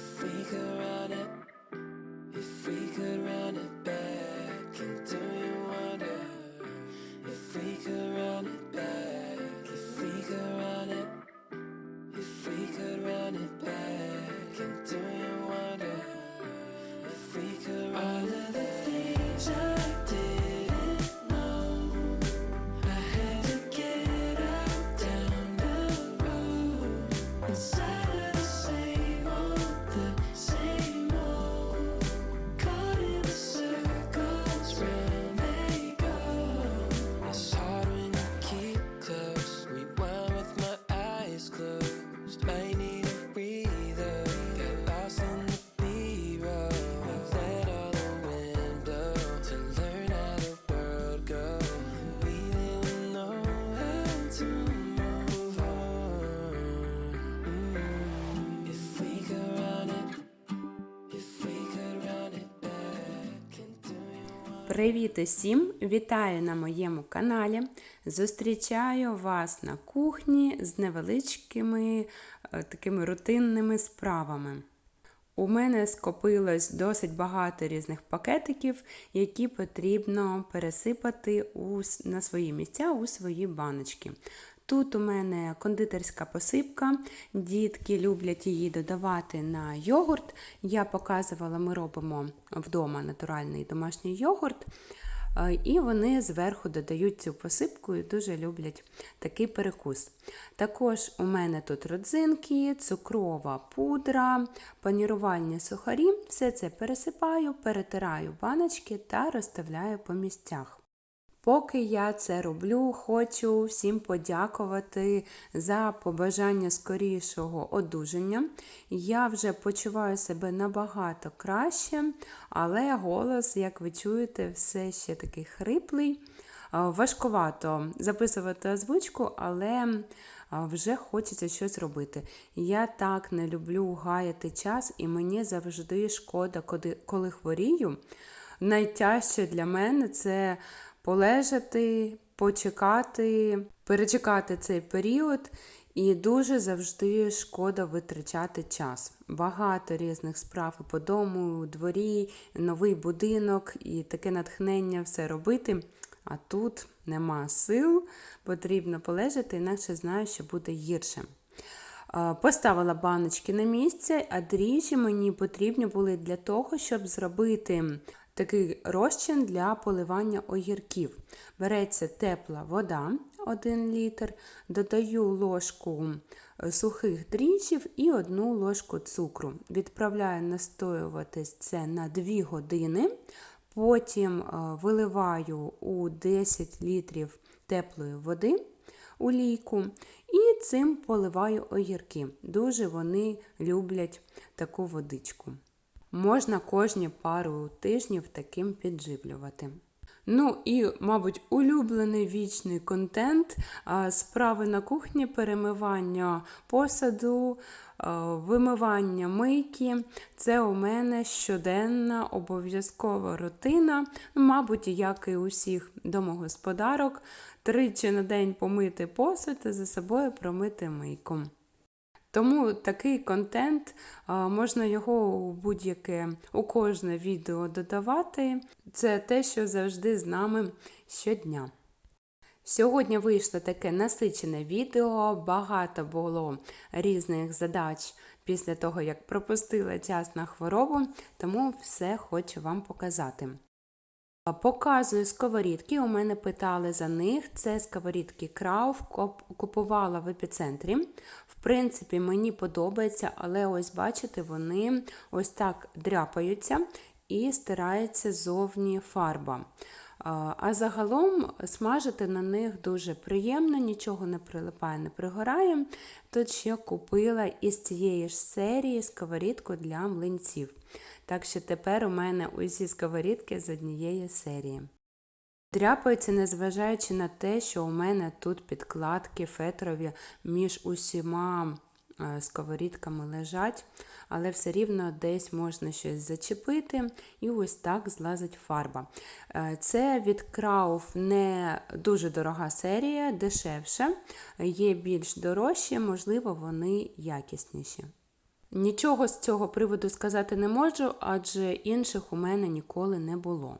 see. Привіт усім! Вітаю на моєму каналі. Зустрічаю вас на кухні з невеличкими е, такими рутинними справами. У мене скопилось досить багато різних пакетиків, які потрібно пересипати у, на свої місця у свої баночки. Тут у мене кондитерська посипка, дітки люблять її додавати на йогурт. Я показувала, ми робимо вдома натуральний домашній йогурт. Е, І вони зверху додають цю посипку і дуже люблять такий перекус. Також у мене тут родзинки, цукрова пудра, панірувальні сухарі. Все це пересипаю, перетираю баночки та розставляю по місцях. Поки я це роблю, хочу всім подякувати за побажання скорішого одужання. Я вже почуваю себе набагато краще, але голос, як ви чуєте, все ще такий хриплий. Важкувато записувати озвучку, але вже хочеться щось робити. Я так не люблю гаяти час, і мені завжди шкода, коли- хворію. Найтяжче для мене це полежати, почекати, перечекати цей період. І дуже завжди шкода витрачати час. Багато різних справ по дому, у дворі, новий будинок і таке натхнення все робити. А тут нема сил, потрібно полежати, інакше знаю, що буде гірше. Поставила баночки на місце, а дріжджі мені потрібні були для того, щоб зробити такий розчин для поливання огірків. Береться тепла вода 1 літр, додаю ложку е, сухих дріжджів і 1 ложку цукру. Відправляю настоюватись це на 2 години. Потім е, виливаю у 10 літрів теплої води у лійку і цим поливаю огірки. Дуже вони люблять таку водичку. Можна кожні пару тижнів таким підживлювати. Ну і, мабуть, улюблений вічний контент справи на кухні, перемивання посаду, вимивання мийки. Це у мене щоденна обов'язкова рутина, мабуть, як і у всіх домогосподарок. Тричі на день помити посуд та за собою промити мийку. Тому такий контент можна його у будь-яке у кожне відео додавати. Це те, що завжди з нами щодня. Сьогодні вийшло таке насичене відео, багато було різних задач після того, як пропустила час на хворобу, тому все хочу вам показати. Показую сковорідки. У мене питали за них. Це сковорідки Крауф, купувала в епіцентрі. В принципі, мені подобається, але ось бачите, вони ось так дряпаються і стирається зовні фарба. А загалом смажити на них дуже приємно, нічого не прилипає, не пригорає. Тут ще купила із цієї ж серії сковорідку для млинців. Так що тепер у мене усі сковорідки з однієї серії. Дряпаються, незважаючи на те, що у мене тут підкладки фетрові між усіма е, сковорідками лежать, але все рівно десь можна щось зачепити, і ось так злазить фарба. Е, Це від Крауф не дуже дорога серія, дешевше, є більш дорожчі, можливо, вони якісніші. Нічого з цього приводу сказати не можу, адже інших у мене ніколи не було.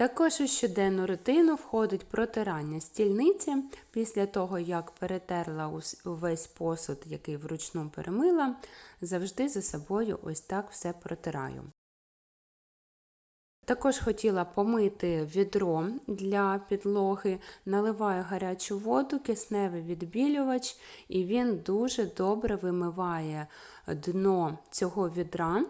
Також у щоденну рутину входить протирання стільниці після того, як перетерла увесь посуд, який вручну перемила, завжди за собою ось так все протираю. Також хотіла помити відро для підлоги, наливаю гарячу воду, кисневий відбілювач, і він дуже добре вимиває дно цього відра.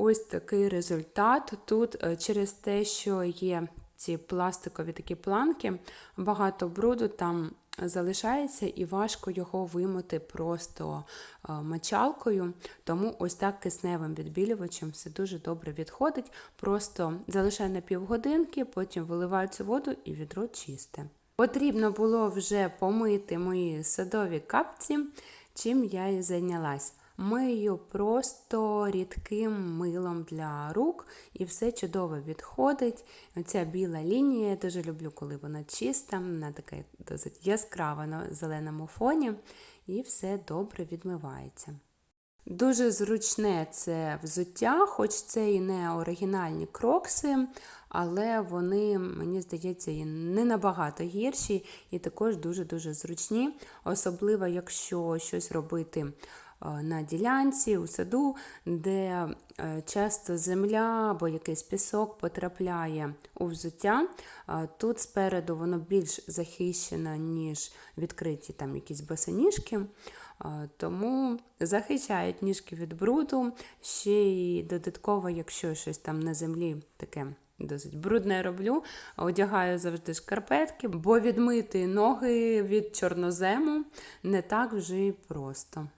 Ось такий результат. Тут е, через те, що є ці пластикові такі планки, багато бруду там залишається і важко його вимити просто е, мочалкою. Тому ось так кисневим відбілювачем все дуже добре відходить. Просто залишаю на півгодинки, потім виливаю цю воду і відро чисте. Потрібно було вже помити мої садові капці, чим я і зайнялась. Мию просто рідким милом для рук і все чудово відходить. Оця біла лінія, я дуже люблю, коли вона чиста, вона така досить яскрава на зеленому фоні, і все добре відмивається. Дуже зручне це взуття, хоч це і не оригінальні крокси, але вони, мені здається, і не набагато гірші і також дуже-дуже зручні, особливо якщо щось робити на ділянці, у саду, де е, часто земля або якийсь пісок потрапляє у взуття. Е, Тут спереду воно більш захищено, ніж відкриті там якісь босоніжки. Е, Тому захищають ніжки від бруду, ще й додатково, якщо щось там на землі таке досить брудне роблю, одягаю завжди шкарпетки, бо відмити ноги від чорнозему не так вже й просто.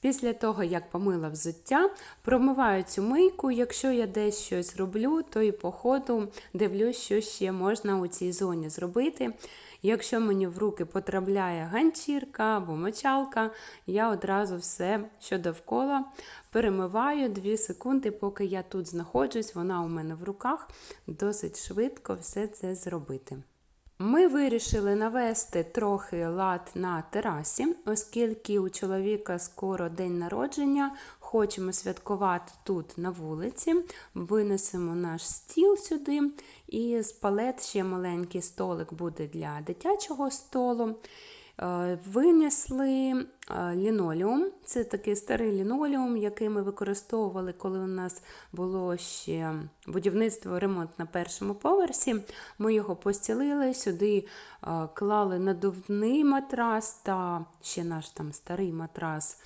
Після того, як помила взуття, промиваю цю мийку. Якщо я десь щось роблю, то і по ходу дивлюсь, що ще можна у цій зоні зробити. Якщо мені в руки потрапляє ганчірка або мочалка, я одразу все, що довкола, перемиваю 2 секунди, поки я тут знаходжусь, вона у мене в руках, досить швидко все це зробити. Ми вирішили навести трохи лад на терасі, оскільки у чоловіка скоро день народження, хочемо святкувати тут на вулиці, винесемо наш стіл сюди, і з палет ще маленький столик буде для дитячого столу. Е, Винесли е, лінолеум. Це такий старий лінолеум, який ми використовували, коли у нас було ще будівництво, ремонт на першому поверсі. Ми його постілили, сюди е, клали надувний матрас та ще наш там старий матрас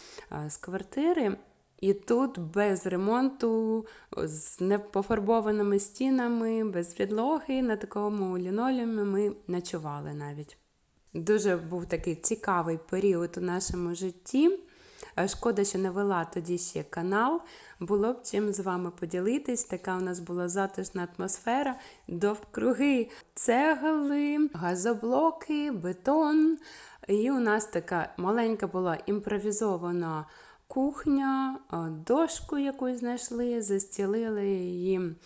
з квартири. І тут без ремонту, з непофарбованими стінами, без підлоги, на такому лінолеумі ми ночували навіть. Дуже був такий цікавий період у нашому житті. Е, Шкода, що не вела тоді ще канал. Було б чим з вами поділитись. Така у нас була затишна атмосфера, довкруги цегли, газоблоки, бетон. І у нас така маленька була імпровізована кухня, е, дошку якусь знайшли, застілили її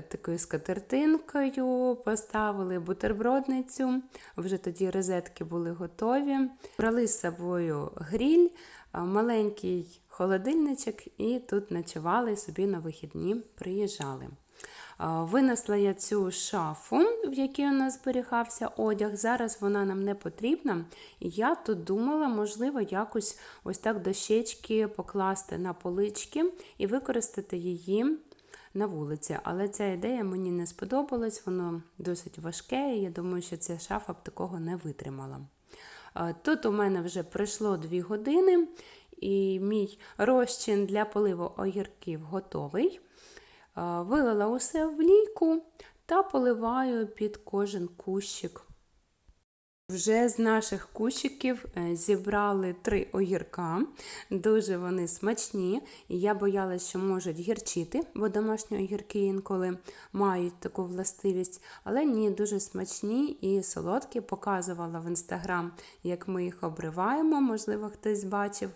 такою скатертинкою, поставили бутербродницю. Вже тоді розетки були готові. Брали з собою гріль, е, маленький холодильничок, і тут ночували собі на вихідні, приїжджали. Е, Винесла я цю шафу, в якій у нас зберігався одяг. Зараз вона нам не потрібна. І я тут думала, можливо, якось ось так дощечки покласти на полички і використати її на вулиці. Але ця ідея мені не сподобалась, воно досить важке, і я думаю, що ця шафа б такого не витримала. Е, Тут у мене вже пройшло 2 години, і мій розчин для поливу огірків готовий. Е, Вилила усе в лійку та поливаю під кожен кущик. Вже з наших кущиків е, зібрали три огірка. Дуже вони смачні. І я боялася, що можуть гірчити, бо домашні огірки інколи мають таку властивість. Але ні, дуже смачні і солодкі. Показувала в інстаграм, як ми їх обриваємо, можливо, хтось бачив.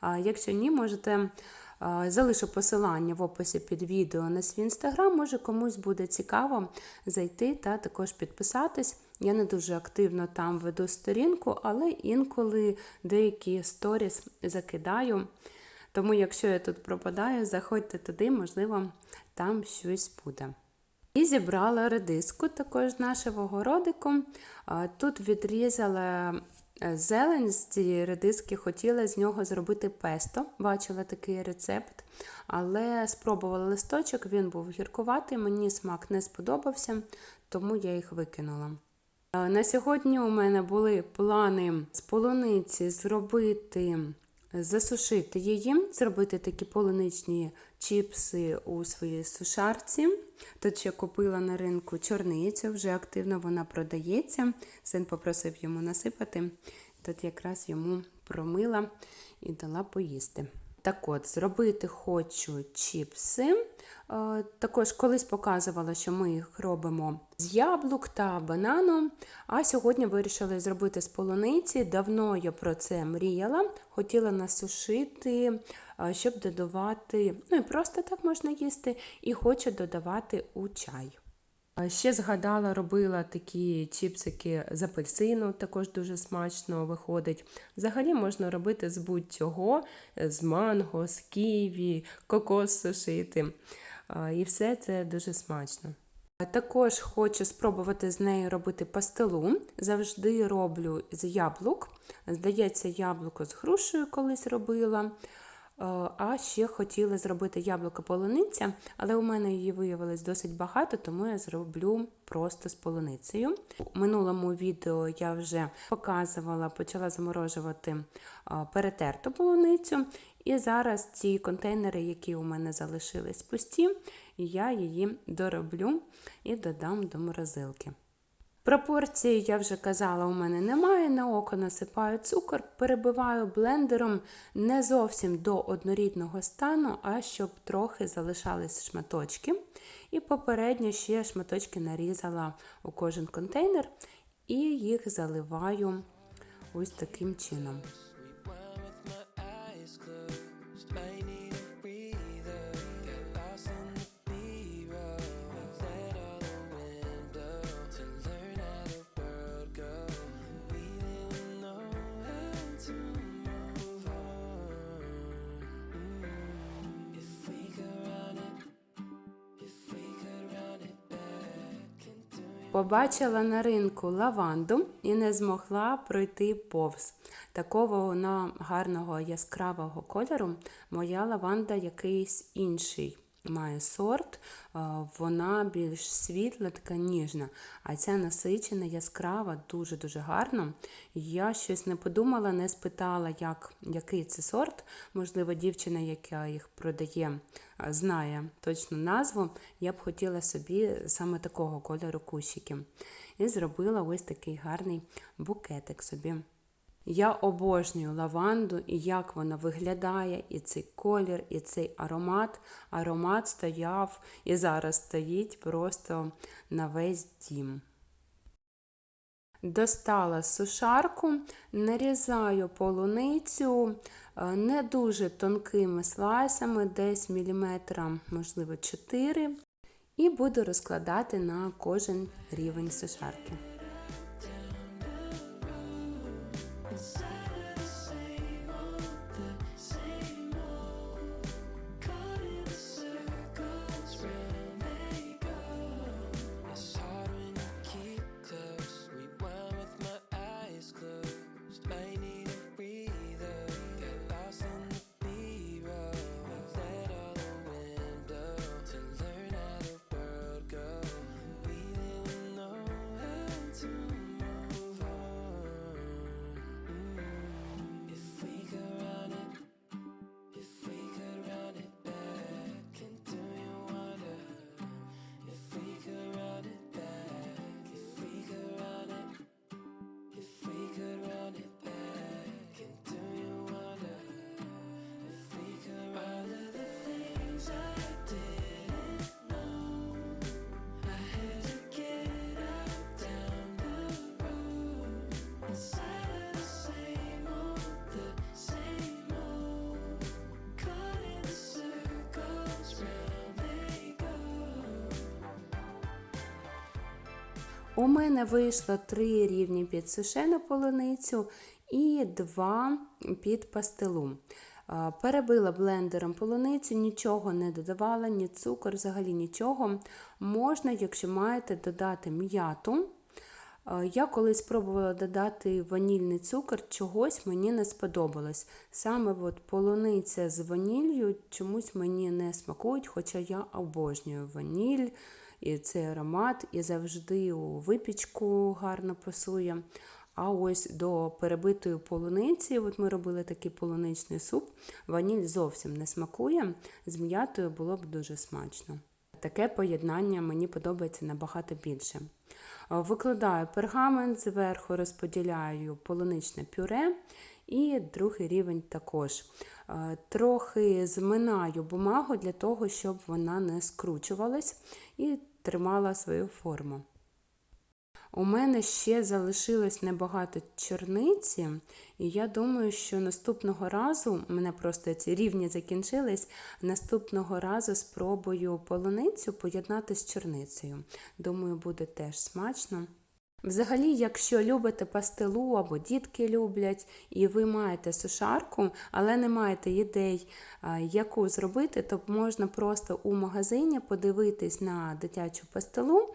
А Якщо ні, можете. Е, Залишу посилання в описі під відео на свій інстаграм. Може комусь буде цікаво зайти та також підписатись. Я не дуже активно там веду сторінку, але інколи деякі сторіс закидаю. Тому, якщо я тут пропадаю, заходьте туди, можливо, там щось буде. І зібрала редиску також нашого городику. Тут відрізала е, зелень з цієї редиски, хотіла з нього зробити песто. Бачила такий рецепт, але спробувала листочок, він був гіркуватий, мені смак не сподобався, тому я їх викинула. Е, На сьогодні у мене були плани з полуниці зробити, засушити її, зробити такі полуничні чіпси у своїй сушарці. Тут ще купила на ринку чорницю, вже активно вона продається. Син попросив йому насипати. Тут якраз йому промила і дала поїсти. Так от, зробити хочу чіпси. Е, Також колись показувала, що ми їх робимо з яблук та банану. А сьогодні вирішили зробити з полуниці. Давно я про це мріяла. Хотіла насушити, е, щоб додавати, ну і просто так можна їсти, і хочу додавати у чай. Ще згадала, робила такі чіпсики з апельсину, також дуже смачно виходить. Взагалі можна робити з будь-чого, з манго, з ківі, кокос сушити. І все це дуже смачно. Також хочу спробувати з нею робити пастилу. Завжди роблю з яблук. Здається, яблуко з грушею колись робила. Е, А ще хотіла зробити яблуко полуниця, але у мене її виявилось досить багато, тому я зроблю просто з полуницею. У минулому відео я вже показувала, почала заморожувати е, перетерту полуницю. І зараз ці контейнери, які у мене залишились пусті, я її дороблю і додам до морозилки. Пропорції, я вже казала, у мене немає. На око насипаю цукор, перебиваю блендером не зовсім до однорідного стану, а щоб трохи залишались шматочки. І попередньо ще шматочки нарізала у кожен контейнер і їх заливаю ось таким чином. Побачила на ринку лаванду і не змогла пройти повз. Такого вона гарного яскравого кольору. Моя лаванда якийсь інший має сорт, е, вона більш світла, така ніжна, а ця насичена, яскрава, дуже-дуже гарна. Я щось не подумала, не спитала, як, який це сорт. Можливо, дівчина, яка їх продає, е, знає точну назву. Я б хотіла собі саме такого кольору кущики. І зробила ось такий гарний букетик собі. Я обожнюю лаванду і як вона виглядає, і цей колір, і цей аромат. Аромат стояв і зараз стоїть просто на весь дім. Достала сушарку, нарізаю полуницю е, не дуже тонкими слайсами, десь міліметра, можливо, 4, і буду розкладати на кожен рівень сушарки. У мене вийшло три рівні під сушену полуницю і два під пастилу. Перебила блендером полуницю, нічого не додавала, ні цукор, взагалі нічого. Можна, якщо маєте, додати м'яту. Я колись спробувала додати ванільний цукор, чогось мені не сподобалось. Саме от полуниця з ваніллю чомусь мені не смакують, хоча я обожнюю ваніль, і цей аромат, і завжди у випічку гарно пасує. А ось до перебитої полуниці, от ми робили такий полуничний суп, ваніль зовсім не смакує, з м'ятою було б дуже смачно. Таке поєднання мені подобається набагато більше. Викладаю пергамент, зверху розподіляю полуничне пюре і другий рівень також. Е, Трохи зминаю бумагу для того, щоб вона не скручувалась і тримала свою форму. У мене ще залишилось небагато чорниці, і я думаю, що наступного разу, у мене просто ці рівні закінчились, наступного разу спробую полуницю поєднати з чорницею. Думаю, буде теж смачно. Взагалі, якщо любите пастилу або дітки люблять, і ви маєте сушарку, але не маєте ідей, яку зробити, то можна просто у магазині подивитись на дитячу пастилу,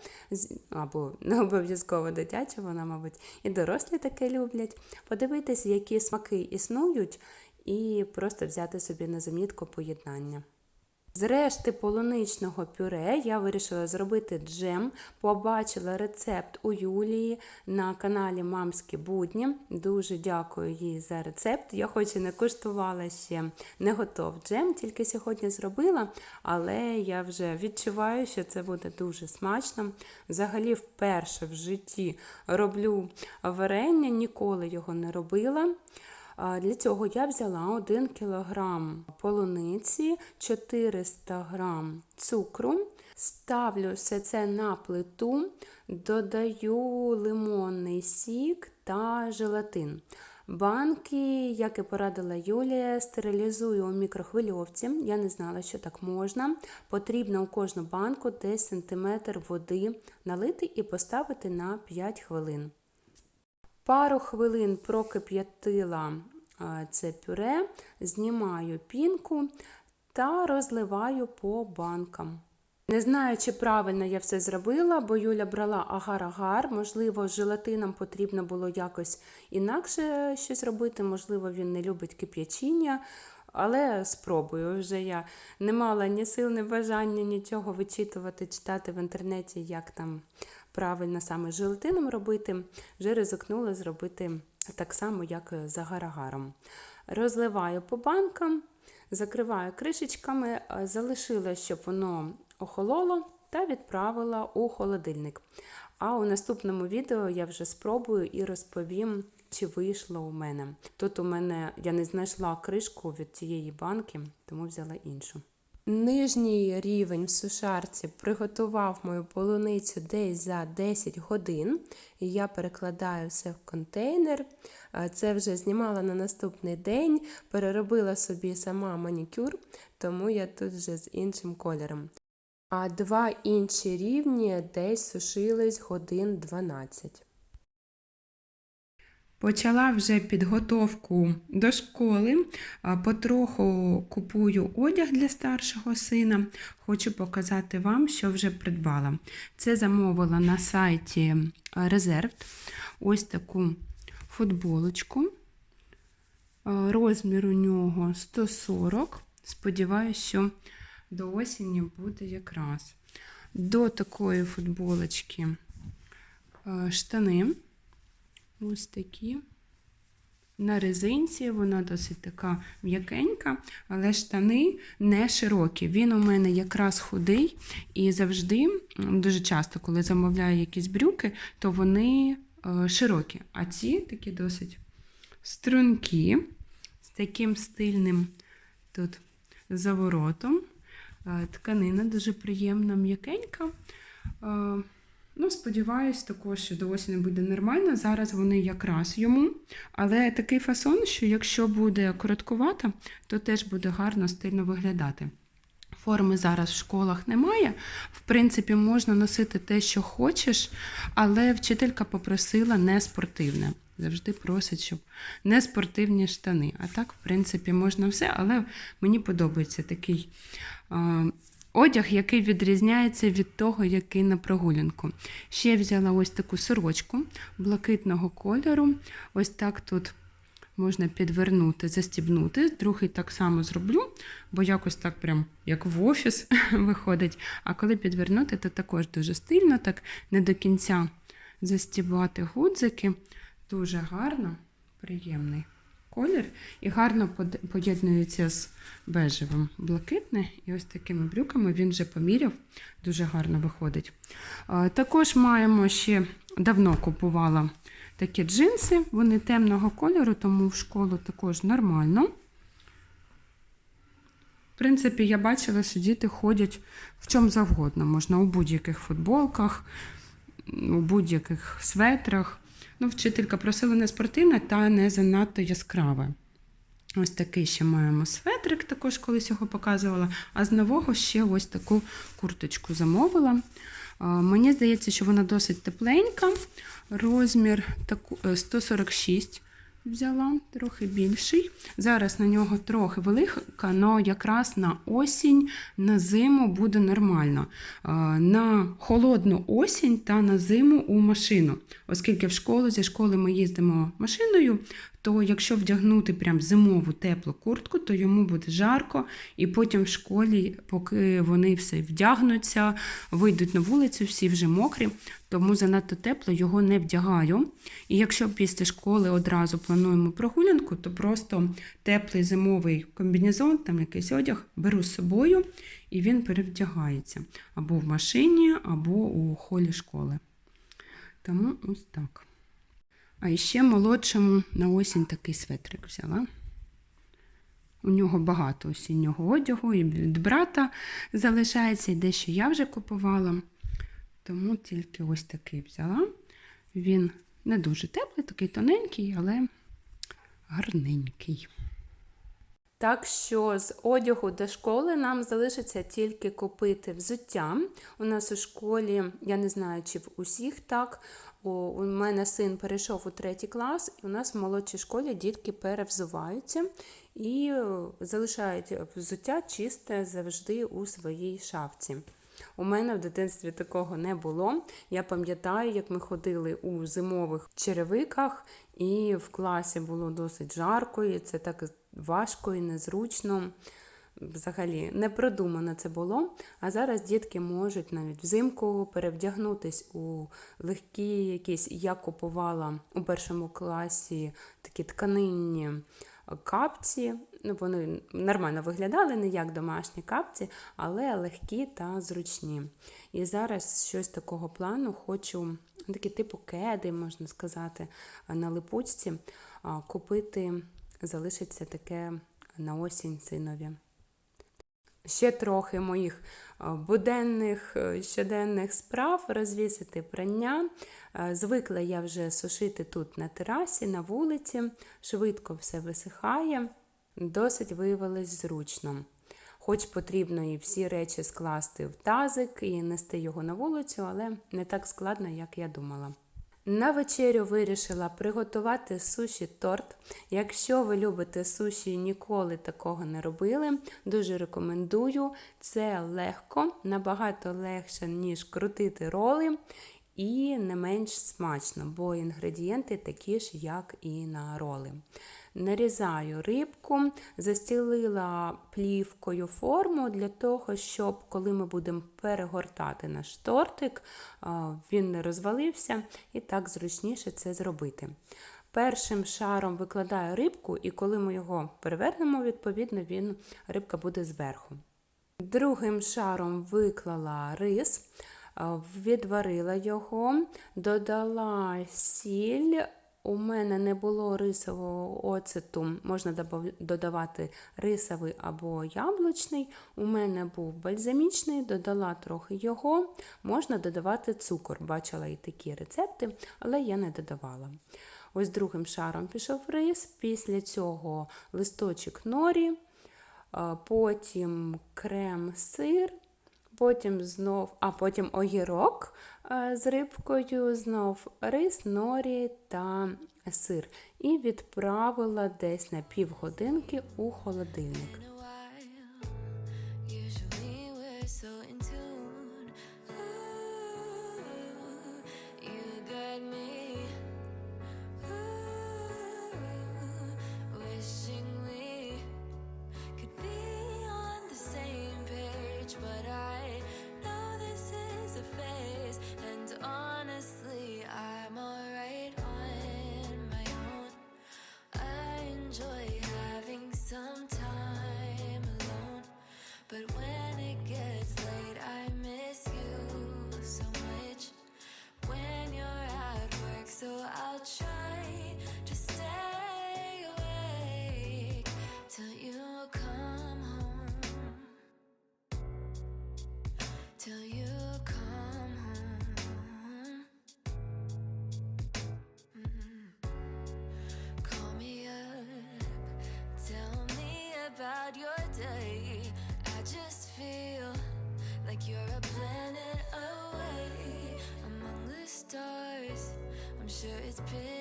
або не обов'язково дитячу, вона, мабуть, і дорослі таке люблять, подивитись, які смаки існують, і просто взяти собі на замітку поєднання. З решти полуничного пюре я вирішила зробити джем. Побачила рецепт у Юлії на каналі Мамські будні. Дуже дякую їй за рецепт. Я хоч і не куштувала ще не готов джем, тільки сьогодні зробила, але я вже відчуваю, що це буде дуже смачно. Взагалі, вперше в житті роблю варення, ніколи його не робила. Для цього я взяла 1 кг полуниці, 400 г цукру, ставлю все це на плиту, додаю лимонний сік та желатин. Банки, як і порадила Юлія, стерилізую у мікрохвильовці. Я не знала, що так можна. Потрібно у кожну банку десь сантиметр води налити і поставити на 5 хвилин. Пару хвилин прокип'ятила це пюре, знімаю пінку та розливаю по банкам. Не знаю, чи правильно я все зробила, бо Юля брала агар-агар. Можливо, з желатином потрібно було якось інакше щось робити. Можливо, він не любить кип'ячіння. Але спробую. Вже я не мала ні сил, ні бажання нічого вичитувати, читати в інтернеті, як там правильно саме з желатином робити. Вже ризикнула зробити так само, як з агар-агаром. Розливаю по банкам, закриваю кришечками, е, залишила, щоб воно охололо, та відправила у холодильник. А у наступному відео я вже спробую і розповім, чи вийшло у мене. Тут у мене я не знайшла кришку від цієї банки, тому взяла іншу. Нижній рівень в сушарці приготував мою полуницю десь за 10 годин. І я перекладаю все в контейнер. Це вже знімала на наступний день, переробила собі сама манікюр, тому я тут вже з іншим кольором. А два інші рівні десь сушились годин 12. Почала вже підготовку до школи. Потроху купую одяг для старшого сина. Хочу показати вам, що вже придбала. Це замовила на сайті Резерв. Ось таку футболочку. Розмір у нього 140. Сподіваюсь, що до осені буде якраз. До такої футболочки штани. Ось такі. На резинці, вона досить така м'якенька, але штани не широкі. Він у мене якраз худий і завжди, дуже часто, коли замовляю якісь брюки, то вони е, широкі. А ці такі досить стрункі, з таким стильним тут заворотом. Е, Тканина дуже приємна, м'якенька. Ну, сподіваюсь, також, що до осені буде нормально. Зараз вони якраз йому. Але такий фасон, що якщо буде короткувата, то теж буде гарно стильно виглядати. Форми зараз в школах немає. В принципі, можна носити те, що хочеш, але вчителька попросила не спортивне. завжди просить, щоб не спортивні штани. А так, в принципі, можна все, але мені подобається такий одяг, який відрізняється від того, який на прогулянку. Ще взяла ось таку сорочку блакитного кольору. Ось так тут можна підвернути, застібнути. Другий так само зроблю, бо якось так прям як в офіс виходить. А коли підвернути, то також дуже стильно, так не до кінця застібати гудзики. Дуже гарно, приємний колір і гарно поєднується з бежевим блакитне. І ось такими брюками він вже поміряв, дуже гарно виходить. Також маємо ще давно купувала такі джинси, вони темного кольору, тому в школу також нормально. В принципі, я бачила, що діти ходять в чому завгодно. Можна у будь-яких футболках, у будь-яких светрах. Ну, вчителька просила не спортивне та не занадто яскраве. Ось такий ще маємо светрик, також колись його показувала. А з нового ще ось таку курточку замовила. Мені здається, що вона досить тепленька. Розмір е, 146 взяла, трохи більший. Зараз на нього трохи велика, але якраз на осінь, на зиму буде нормально. На холодну осінь та на зиму у машину. Оскільки в школу зі школи ми їздимо машиною, то якщо вдягнути прям зимову теплу куртку, то йому буде жарко, і потім в школі, поки вони все вдягнуться, вийдуть на вулицю, всі вже мокрі, тому занадто тепло його не вдягаю. І якщо після школи одразу плануємо прогулянку, то просто теплий зимовий комбінезон, там якийсь одяг, беру з собою і він перевдягається або в машині, або у холі школи. Тому ось так. А ще молодшому на осінь такий светрик взяла. У нього багато осіннього одягу, і від брата залишається, і дещо я вже купувала. Тому тільки ось такий взяла. Він не дуже теплий, такий тоненький, але гарненький. Так що з одягу до школи нам залишиться тільки купити взуття. У нас у школі, я не знаю, чи в усіх так. У мене син перейшов у третій клас, і у нас в молодшій школі дітки перевзуваються і е, залишають взуття чисте завжди у своїй шафці. У мене в дитинстві такого не було. Я пам'ятаю, як ми ходили у зимових черевиках, і в класі було досить жарко, і це так важко і незручно. Взагалі не продумано це було. А зараз дітки можуть навіть взимку перевдягнутись у легкі якісь. Я купувала у першому класі такі тканинні капці. Ну, вони нормально виглядали, не як домашні капці, але легкі та зручні. І зараз щось такого плану хочу, такі типу кеди, можна сказати, на липучці купити. Залишиться таке на осінь синові. Ще трохи моїх буденних е, щоденних справ розвісити прання. Е, Звикла я вже сушити тут на терасі, на вулиці, швидко все висихає, досить виявилось зручно. Хоч потрібно і всі речі скласти в тазик і нести його на вулицю, але не так складно, як я думала. На вечерю вирішила приготувати суші торт. Якщо ви любите суші ніколи такого не робили, дуже рекомендую. Це легко, набагато легше, ніж крутити роли, і не менш смачно, бо інгредієнти такі ж, як і на роли. Нарізаю рибку, застілила плівкою форму для того, щоб коли ми будемо перегортати наш тортик, він не розвалився і так зручніше це зробити. Першим шаром викладаю рибку, і коли ми його перевернемо, відповідно, він, рибка буде зверху. Другим шаром виклала рис, відварила його, додала сіль. У мене не було рисового оцету, можна додавати рисовий або яблучний. У мене був бальзамічний, додала трохи його. Можна додавати цукор. Бачила і такі рецепти, але я не додавала. Ось другим шаром пішов рис, після цього листочок норі, потім крем-сир, потім знов, а потім огірок е, з рибкою, знов рис, норі та сир і відправила десь на півгодинки у холодильник. Enjoy It's pretty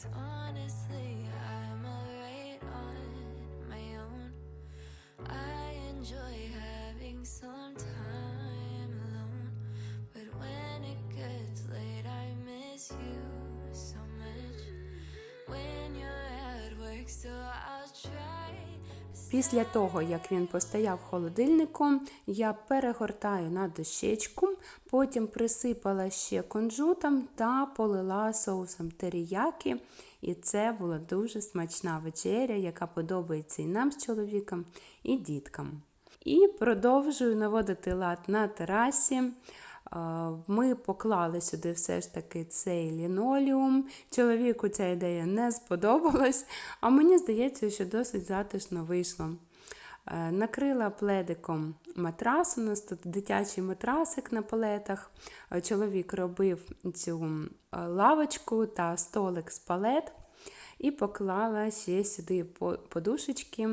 Cause honestly, I'm alright on my own. I enjoy having some time alone. But when it gets late, I miss you so much. When you're at work, so I'll try. to Після того, як він постояв в холодильнику, я перегортаю на дощечку, потім присипала ще кунжутом та полила соусом теріякі. І це була дуже смачна вечеря, яка подобається і нам з чоловіком, і діткам. І продовжую наводити лад на терасі. Е, Ми поклали сюди все ж таки цей лінолеум. Чоловіку ця ідея не сподобалась, а мені здається, що досить затишно вийшло. Е, Накрила пледиком матрас. У нас тут дитячий матрасик на палетах. Е, Чоловік робив цю лавочку та столик з палет. І поклала ще сюди по- подушечки.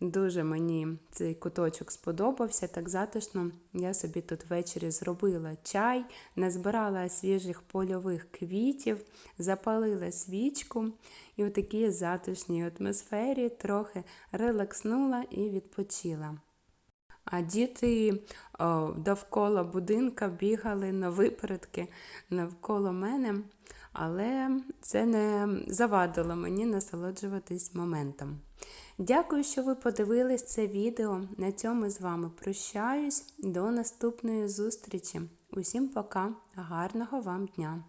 Дуже мені цей куточок сподобався, так затишно. Я собі тут ввечері зробила чай, назбирала свіжих польових квітів, запалила свічку і в такій затишній атмосфері трохи релакснула і відпочила. А діти о, довкола будинка бігали на випередки навколо мене, але це не завадило мені насолоджуватись моментом. Дякую, що ви подивились це відео. На цьому з вами прощаюсь. До наступної зустрічі. Усім пока, гарного вам дня!